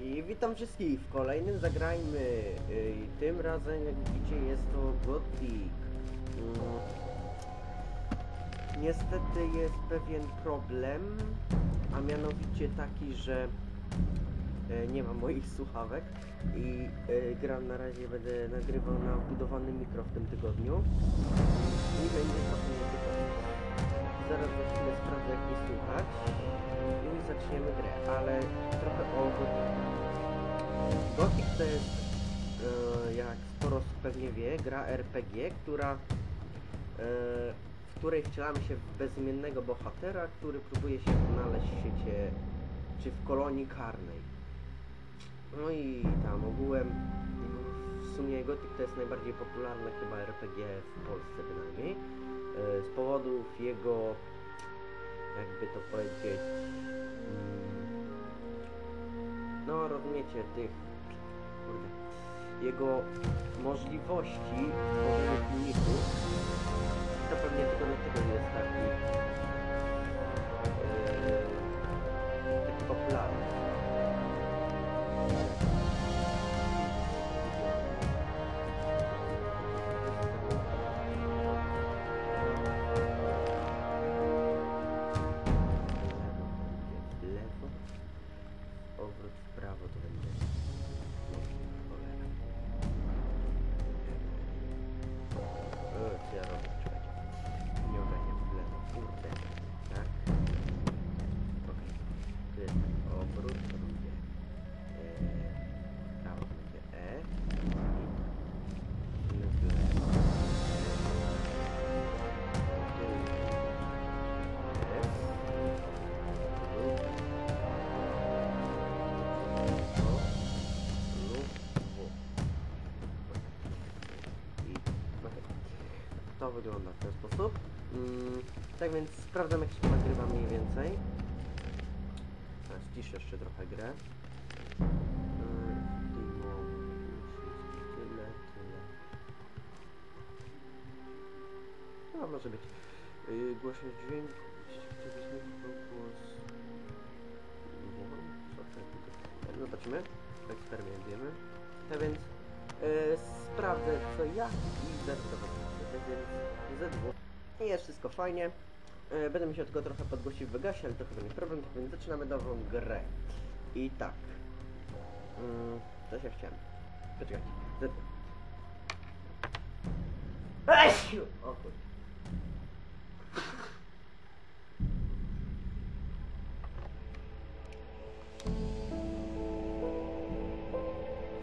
I witam wszystkich w kolejnym Zagrajmy. Y, Tym razem, jak widzicie, jest to Gothic. Mm. Niestety jest pewien problem, a mianowicie taki, że e, nie mam moich słuchawek i e, gram na razie będę nagrywał na wbudowany mikro w tym tygodniu i będzie trochę. Zaraz za chwilę jak mnie słychać i zaczniemy grę, ale trochę o. Gothic to jest, e, jak sporo pewnie wie, gra RPG, która, e, w której wcielamy się w bezimiennego bohatera, który próbuje się odnaleźć w świecie, czy w kolonii karnej. No i tam ogółem, w sumie Gothic to jest najbardziej popularne chyba RPG w Polsce bynajmniej, e, z powodów jego, jakby to powiedzieć, mm, no rozumiecie, tych, kurde, jego możliwości w tworzeniu filmików, to pewnie tylko dlatego jest taki, wygląda w ten sposób. Mm, tak więc sprawdzam jak się nagrywa mniej więcej. Ścisz jeszcze trochę grę. Mm, no, może być. Yy, głośność dźwięku, głos... Nie wiem, co takiego. Zobaczymy, eksperymentujemy. A tak więc yy, sprawdzę co ja i zaraz. Z2. I jest wszystko fajnie. E, będę musiał tylko trochę podgłosić w Vegasie, ale to chyba nie problem, więc zaczynamy nową grę. I tak. Hmm, coś ja chciałem. Poczekajcie. Z2. Ej! O kurde.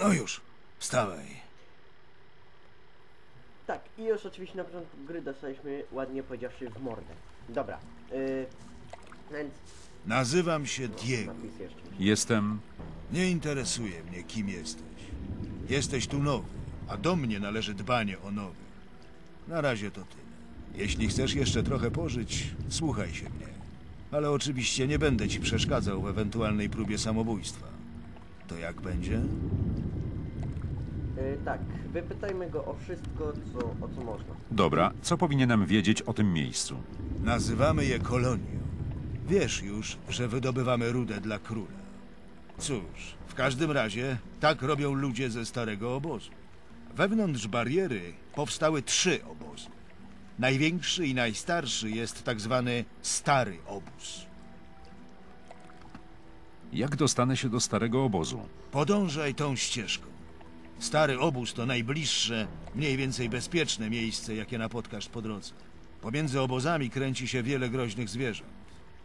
No już, wstawaj. Tak, i już oczywiście na początku gry dostaliśmy, ładnie powiedziawszy, w mordę. Dobra, yy, więc Nazywam się Diego. napis jeszcze. Jestem... Nie interesuje mnie, kim jesteś. Jesteś tu nowy, a do mnie należy dbanie o nowych. Na razie to tyle. Jeśli chcesz jeszcze trochę pożyć, słuchaj się mnie. Ale oczywiście nie będę ci przeszkadzał w ewentualnej próbie samobójstwa. To jak będzie? Yy, tak, wypytajmy go o wszystko, co, o co można. Dobra, co powinienem wiedzieć o tym miejscu? Nazywamy je kolonią. Wiesz już, że wydobywamy rudę dla króla. Cóż, w każdym razie tak robią ludzie ze starego obozu. Wewnątrz bariery powstały trzy obozy. Największy i najstarszy jest tak zwany stary obóz. Jak dostanę się do starego obozu? Podążaj tą ścieżką. Stary obóz to najbliższe, mniej więcej bezpieczne miejsce, jakie napotkasz po drodze. Pomiędzy obozami kręci się wiele groźnych zwierząt.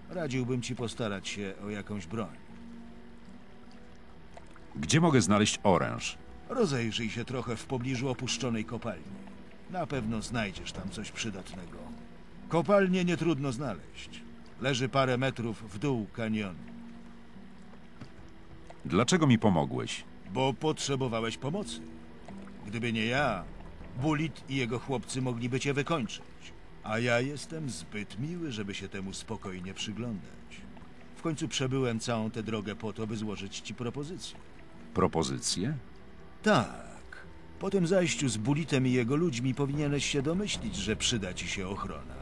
Radziłbym ci postarać się o jakąś broń. Gdzie mogę znaleźć oręż? Rozejrzyj się trochę w pobliżu opuszczonej kopalni. Na pewno znajdziesz tam coś przydatnego. Kopalnię nie trudno znaleźć. Leży parę metrów w dół kanionu, Dlaczego mi pomogłeś? Bo potrzebowałeś pomocy. Gdyby nie ja, Bulit i jego chłopcy mogliby cię wykończyć. A ja jestem zbyt miły, żeby się temu spokojnie przyglądać. W końcu przebyłem całą tę drogę po to, by złożyć ci propozycję. Propozycje? Tak. Po tym zajściu z Bulitem i jego ludźmi powinieneś się domyślić, że przyda ci się ochrona.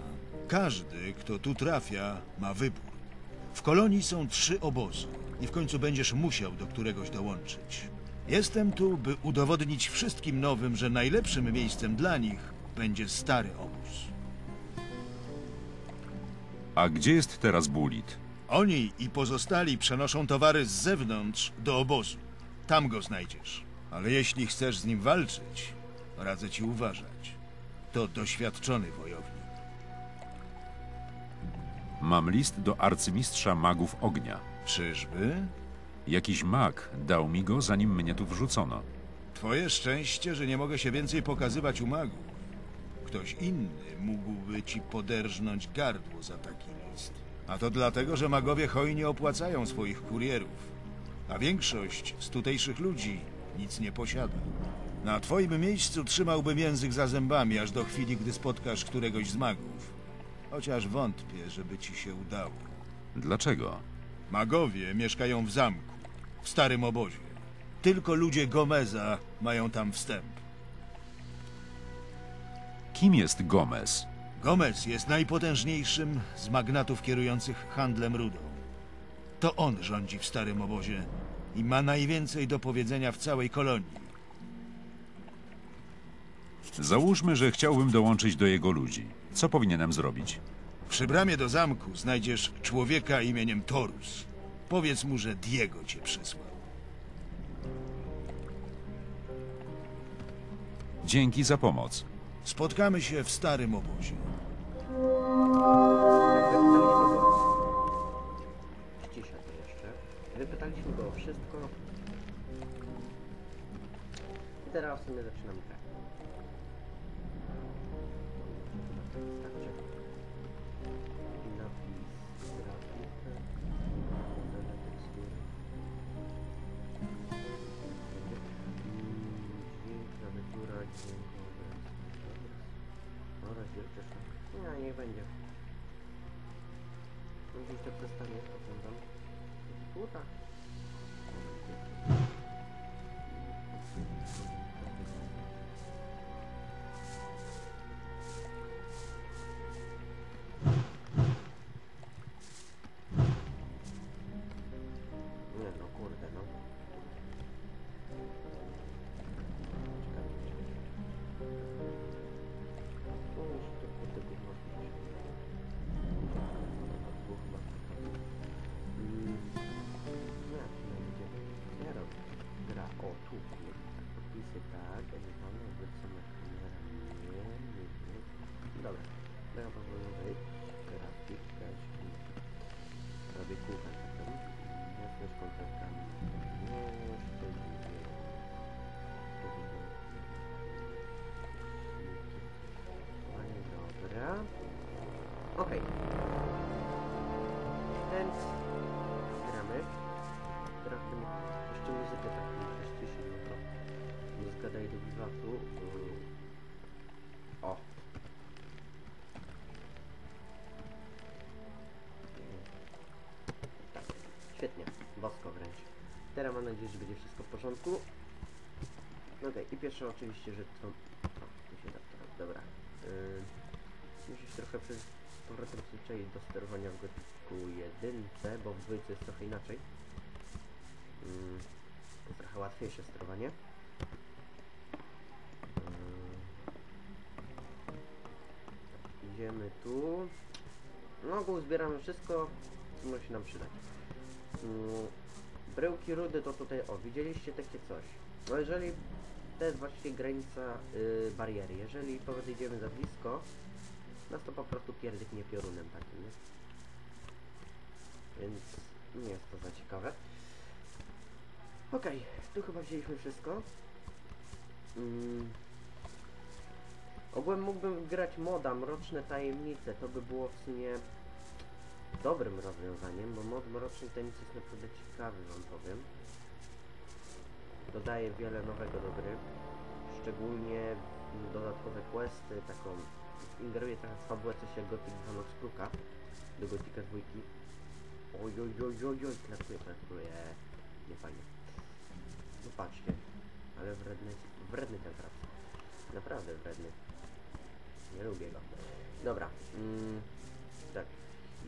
Każdy, kto tu trafia, ma wybór. W kolonii są trzy obozy i w końcu będziesz musiał do któregoś dołączyć. Jestem tu, by udowodnić wszystkim nowym, że najlepszym miejscem dla nich będzie stary obóz. A gdzie jest teraz Bulit? Oni i pozostali przenoszą towary z zewnątrz do obozu. Tam go znajdziesz. Ale jeśli chcesz z nim walczyć, radzę ci uważać. To doświadczony wojownik. Mam list do arcymistrza magów ognia. Czyżby? Jakiś mag dał mi go, zanim mnie tu wrzucono. Twoje szczęście, że nie mogę się więcej pokazywać u magów. Ktoś inny mógłby ci poderżnąć gardło za taki list. A to dlatego, że magowie hojnie opłacają swoich kurierów. A większość z tutejszych ludzi nic nie posiada. Na twoim miejscu trzymałbym język za zębami, aż do chwili, gdy spotkasz któregoś z magów. Chociaż wątpię, żeby ci się udało. Dlaczego? Magowie mieszkają w zamku, w starym obozie. Tylko ludzie Gomeza mają tam wstęp. Kim jest Gomez? Gomez jest najpotężniejszym z magnatów kierujących handlem rudą. To on rządzi w starym obozie i ma najwięcej do powiedzenia w całej kolonii. Załóżmy, że chciałbym dołączyć do jego ludzi. Co powinienem zrobić? Przy bramie do zamku znajdziesz człowieka imieniem Torus. Powiedz mu, że Diego cię przysłał. Dzięki za pomoc. Spotkamy się w starym obozie. Cisza to jeszcze. Wypytaliśmy go o wszystko. teraz w sumie zaczynam grać. Starczy. Napis Gdzieś to przestanie, to tam. Bosko wręcz. Teraz mam nadzieję, że będzie wszystko w porządku. Okej, i pierwsze oczywiście, że to... O, tu się da dobra. Yy, muszę się trochę przez powrotem przyzwyczaić do sterowania w gotiku jedynce, bo w dwójce jest trochę inaczej. Yy, jest trochę łatwiejsze sterowanie. Yy, idziemy tu. No, zbieramy wszystko, co może się nam przydać. Mm, Bryłki rudy to tutaj, o, widzieliście takie coś. No jeżeli, to jest właściwie granica y, bariery. Jeżeli podejdziemy za blisko, nas to po prostu pierdyknie piorunem takim, nie? Więc nie jest to za ciekawe. Okej, tu chyba wzięliśmy wszystko. Mm. Ogółem mógłbym grać moda Mroczne Tajemnice, to by było w sumie dobrym rozwiązaniem, bo mod Mrocznej Tajemnicy jest naprawdę ciekawy, wam powiem. Dodaje wiele nowego do gry, szczególnie dodatkowe questy, taką ingeruje trochę w fabułę, coś jak Gothic 2 Noc Kruka, do Gotika dwójki. Oj, oj, oj, oj, oj, klatuje, klatuje, nie fajnie. No patrzcie, ale wredny, wredny ten traf. Naprawdę wredny. Nie lubię go. Dobra, mm, tak,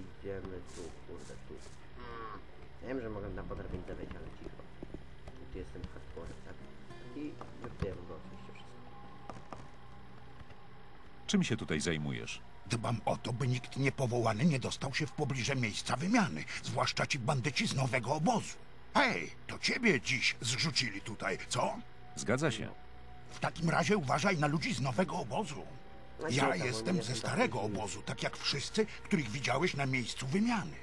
idziemy tu, kurde, tu. Mm. Ja wiem, że mogę na podrobinę wejść, ale cicho. Tu jestem hardcore, tak? I wypijemy go oczywiście wszystko. Czym się tutaj zajmujesz? Dbam o to, by nikt niepowołany nie dostał się w pobliże miejsca wymiany, zwłaszcza ci bandyci z nowego obozu. Hej, to ciebie dziś zrzucili tutaj, co? Zgadza się. W takim razie uważaj na ludzi z nowego obozu. Ja jestem ze starego obozu, tak jak wszyscy, których widziałeś na miejscu wymiany.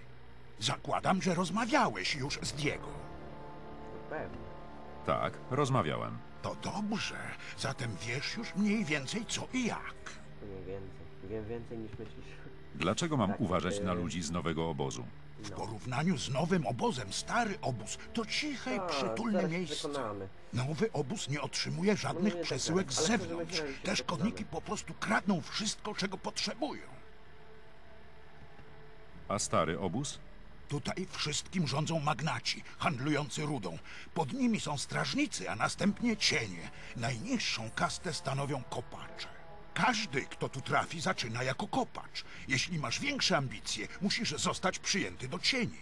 Zakładam, że rozmawiałeś już z Diego. Pewnie. Tak, rozmawiałem. To dobrze, zatem wiesz już mniej więcej co i jak. Mniej więcej. Wiem więcej niż myślisz. Dlaczego mam Tak, uważać na y- ludzi z nowego obozu? W No. porównaniu z nowym obozem, stary obóz to ciche i A, przytulne zaraz się miejsce. przekonamy. Nowy obóz nie otrzymuje No żadnych nie tak przesyłek dalej, z ale zewnątrz. Te się szkodniki przekonamy. po prostu kradną wszystko, czego potrzebują. A stary obóz? Tutaj wszystkim rządzą magnaci, handlujący rudą. Pod nimi są strażnicy, a następnie cienie. Najniższą kastę stanowią kopacze. Każdy, kto tu trafi, zaczyna jako kopacz. Jeśli masz większe ambicje, musisz zostać przyjęty do cieni.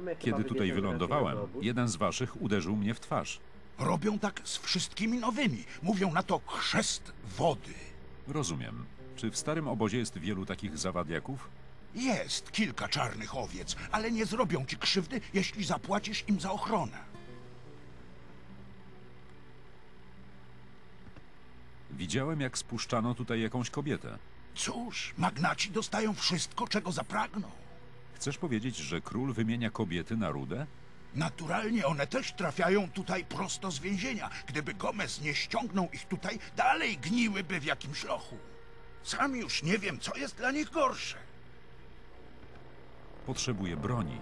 My chyba Kiedy tutaj wybierzemy wylądowałem, raczej jeden z waszych uderzył mnie w twarz. Robią tak z wszystkimi nowymi. Mówią na to chrzest wody. Rozumiem. Czy w starym obozie jest wielu takich zawadiaków? Jest kilka czarnych owiec, ale nie zrobią ci krzywdy, jeśli zapłacisz im za ochronę. Widziałem, jak spuszczano tutaj jakąś kobietę. Cóż, magnaci dostają wszystko, czego zapragną. Chcesz powiedzieć, że król wymienia kobiety na rudę? Naturalnie one też trafiają tutaj prosto z więzienia. Gdyby Gomez nie ściągnął ich tutaj, dalej gniłyby w jakimś lochu. Sam już nie wiem, co jest dla nich gorsze. Potrzebuję broni.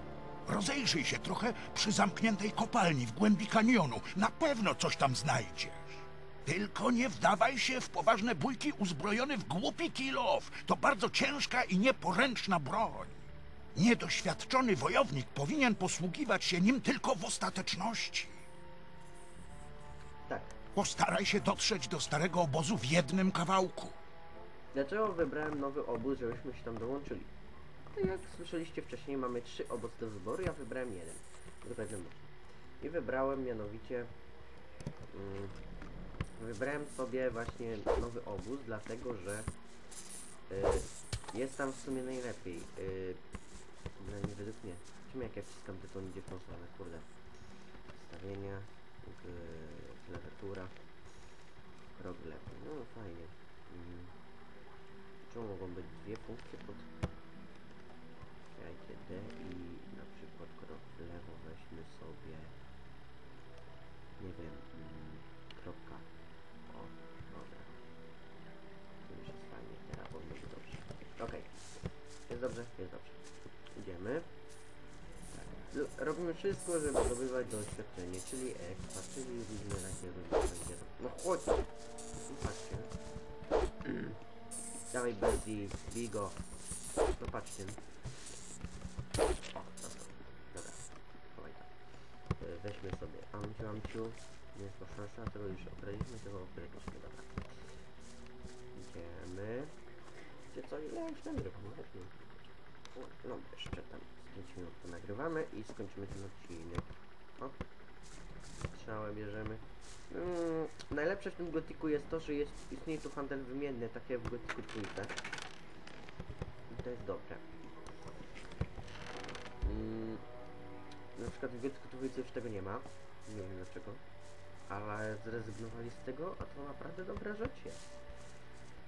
Rozejrzyj się trochę przy zamkniętej kopalni w głębi kanionu. Na pewno coś tam znajdziesz. Tylko nie wdawaj się w poważne bójki uzbrojony w głupi kilof. To bardzo ciężka i nieporęczna broń. Niedoświadczony wojownik powinien posługiwać się nim tylko w ostateczności. Tak. Postaraj się dotrzeć do starego obozu w jednym kawałku. Dlaczego wybrałem nowy obóz, żebyśmy się tam dołączyli? No jak słyszeliście wcześniej, mamy trzy obozy do wyboru, ja wybrałem jeden. I wybrałem mianowicie... Mm, wybrałem sobie właśnie nowy obóz, dlatego że y, jest tam w sumie najlepiej. Y, przynajmniej według mnie. Czym jak ja wciskam to, idzie w tą stronę, kurde. Ustawienia, y, klawiatura, krok w lewo. No fajnie. Mm. Czemu mogą być dwie funkcje pod... D i na przykład krok w lewo weźmy sobie... Nie wiem, Robimy wszystko, żeby zdobywać doświadczenie, czyli expa, czyli różne takie różne... No chodź! Patrzcie. Dawaj Berdi, Bigo. No patrzcie. O, dobra. Chowaj to. E, Weźmy sobie Amciu, Amciu. Nie jest to szansa, tego już obraliśmy, tego obraliśmy, dobra. Idziemy. Gdzie co? Ja już tak nie. O, No jeszcze tam 5 minut to nagrywamy i skończymy ten odcinek. O. Strzałę bierzemy. Mm, najlepsze w tym gotiku jest to, że jest, istnieje tu handel wymienny, tak jak w gotiku trójce. I to jest dobre. Mm, na przykład w gotiku trójce już tego nie ma. Nie wiem dlaczego. Ale zrezygnowali z tego, a to naprawdę dobra rzecz.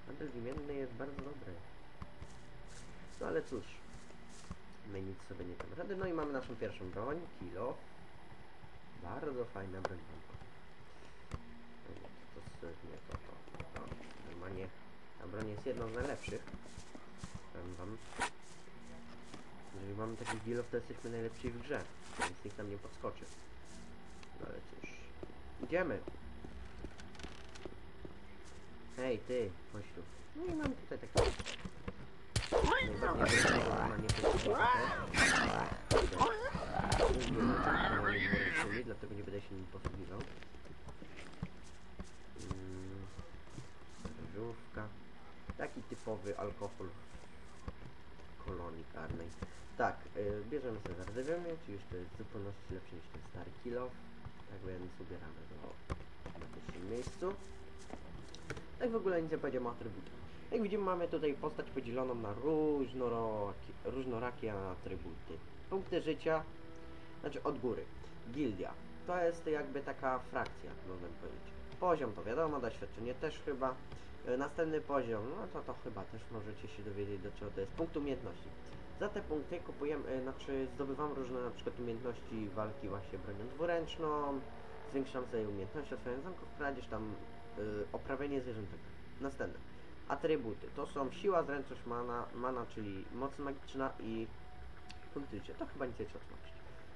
Handel wymienny jest bardzo dobry. No ale cóż. My nic sobie nie damy rady. No i mamy naszą pierwszą broń, kilo. Bardzo fajna broń. No to, to, nie, to, to, to, normalnie ta broń jest jedną z najlepszych. Powiem wam. Jeżeli mamy taki deal, to jesteśmy najlepsi w grze. Więc nikt tam nie podskoczy. No ale cóż. Idziemy. Hej, ty, chodź. No i mamy tutaj takie... Czyli, dlatego nie będę się nim posługiwał. Ryżówka. Taki typowy alkohol kolonii karnej. Tak, y, bierzemy sobie zardzewiony, czyli to jest w zupełności lepszy niż ten stary kilo. Tak więc ubieramy go na pierwszym miejscu. Tak w ogóle nic nie powiedziałem o atrybutach. Jak widzimy mamy tutaj postać podzieloną na różnorakie, różnorakie atrybuty. Punkty życia, znaczy od góry. Gildia. To jest jakby taka frakcja, można powiedzieć. Poziom to wiadomo, doświadczenie też chyba. E, Następny poziom, no to to chyba też możecie się dowiedzieć do czego to jest. Punkt umiejętności. Za te punkty kupujemy, e, znaczy zdobywam różne na przykład umiejętności walki właśnie bronią dwuręczną, zwiększam sobie umiejętności otwierania zamków, kradzież tam y, oprawienie zwierzątek. Następne. Atrybuty. To są siła, zręczność, mana, mana czyli moc magiczna i punkt życia. To chyba nic nie trzeba.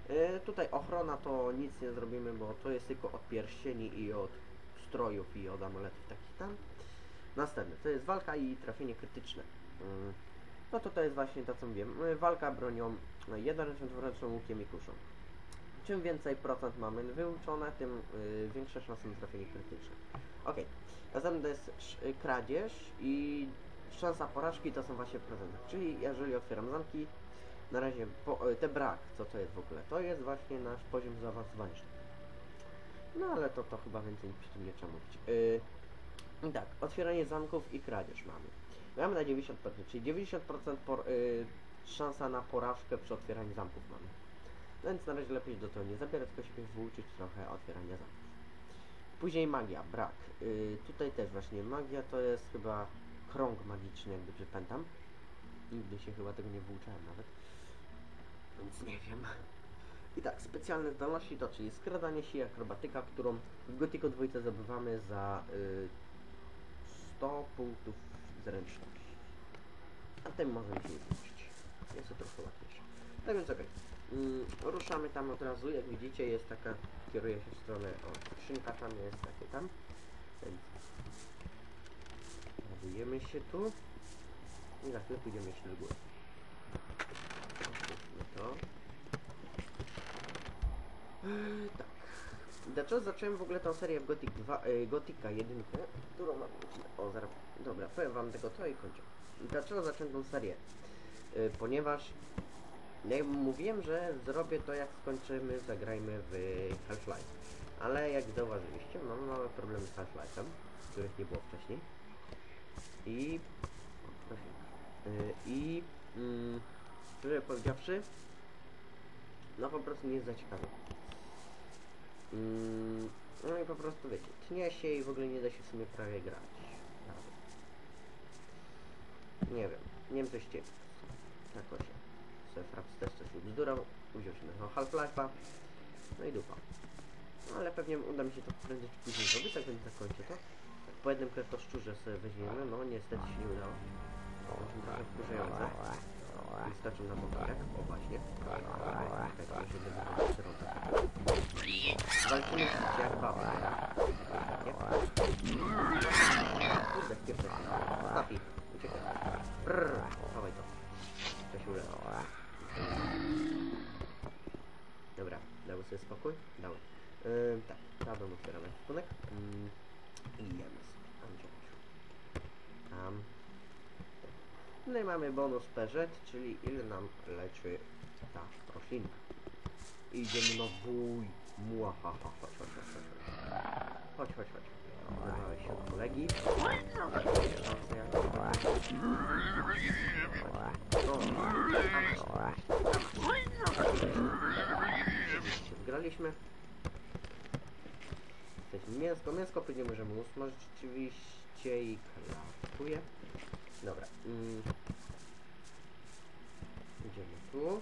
Yy, tutaj ochrona to nic nie zrobimy, bo to jest tylko od pierścieni i od strojów i od amuletów takich tam. Następne. To jest walka i trafienie krytyczne. Yy, no to to jest właśnie to co mówiłem. Yy, walka bronią yy, jednoręczną, dwuręczną, łukiem i kuszą. Czym więcej procent mamy wyuczone, tym yy, większa szansa na trafienie krytyczne. Ok, następny to jest y, kradzież i szansa porażki to są właśnie procenty. Czyli jeżeli otwieram zamki, na razie po, y, te brak, co to jest w ogóle? To jest właśnie nasz poziom zaawansowania. No ale to, to chyba więcej przy tym nie trzeba mówić. I tak, otwieranie zamków i kradzież mamy. Mamy na 90%, czyli 90% por, y, szansa na porażkę przy otwieraniu zamków mamy. Więc na razie lepiej do tego nie zabierać, tylko się wyuczyć trochę otwierania zamków. Później magia, brak. Y, tutaj też właśnie magia to jest chyba krąg magiczny, jak dobrze pamiętam. Nigdy się chyba tego nie wyuczałem nawet. Więc nie wiem. I tak, specjalne zdolności to czyli skradanie się i akrobatyka, którą w Gothicu 2 zdobywamy za y, 100 punktów zręczności. A tym możemy się zmieścić. Jest to trochę łatwiejsze. Tak więc okej. Mm, ruszamy tam od razu, jak widzicie jest taka, kieruje się w stronę, o, skrzynka tam jest, takie tam. Więc ładujemy się tu i za chwilę pójdziemy jeszcze do góry. Otwórzmy to. Tak. Dlaczego zacząłem w ogóle tą serię w Gothic 2, e, Gothica 1, którą mam... O, zaraz... Dobra, powiem wam tego to i kończę. Dlaczego zacząłem tą serię? E, ponieważ ja mówiłem, że zrobię to jak skończymy, zagrajmy w Half-Life. Ale jak zauważyliście, mam małe problemy z Half-Life'em, których nie było wcześniej. I... Yy, I... Mm, szczerze powiedziawszy, no po prostu nie jest za ciekawe. Mm, no i po prostu wiecie, tnie się i w ogóle nie da się w sumie prawie grać. Nie wiem, nie wiem coś ciekawe. Tak właśnie. Sobie Fraps też coś ubzdurał, uwziął się na Half-Life'a, no i dupa. No ale pewnie uda mi się to prędzej czy później zrobić, tak więc zakończę to. Tak po jednym kretoszczurze sobie weźmiemy, no niestety się nie udało. To trochę wkurzające. Wystarczy na motorek, o właśnie. Tak, to się będzie środek. Walczymy z jak baba. Kurde. Staw ich. Uciekaj. Brrr. Sobie spokój? Dały. Yy, tak, prawdą otwieramy ekwipunek. Yy, I jemy sobie. Tam. No i mamy bonus PZ, czyli ile nam leczy ta roślina. Idziemy na bój. Muahaha, chodź, chodź, chodź, chodź. Chodź, chodź, chodź. Zerwałeś się od kolegi. Zgraliśmy. Jesteśmy mięsko, mięsko później możemy usmażyć oczywiście i klapuję. Dobra. Mm. Idziemy tu.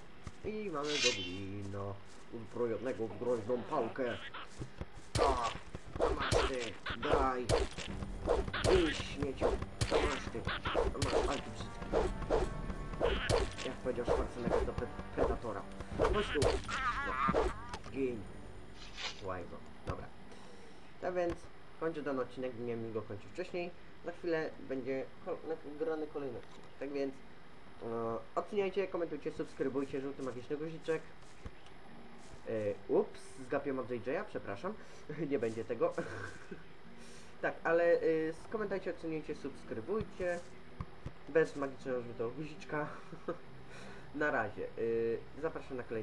I mamy goblina uzbrojonego w groźną pałkę. A, to masz ty, daj. Idź śmieciu, to masz ty. To masz, ale ty brzydki. Jak powiedział Schwarzenegger do pre Predatora. Chodź tu. No. Gin. Łajzo. Dobra. Tak więc kończę ten odcinek, miałem go kończyć wcześniej. Za chwilę będzie grany kolejny odcinek. Tak więc e, oceniajcie, komentujcie, subskrybujcie, żółty magiczny guziczek. E, ups, zgapiłem od JJ'a, przepraszam. nie będzie tego. tak, ale e, skomentajcie, oceniajcie, subskrybujcie. Bez magicznego żółtego guziczka. Na razie. E, zapraszam na kolejny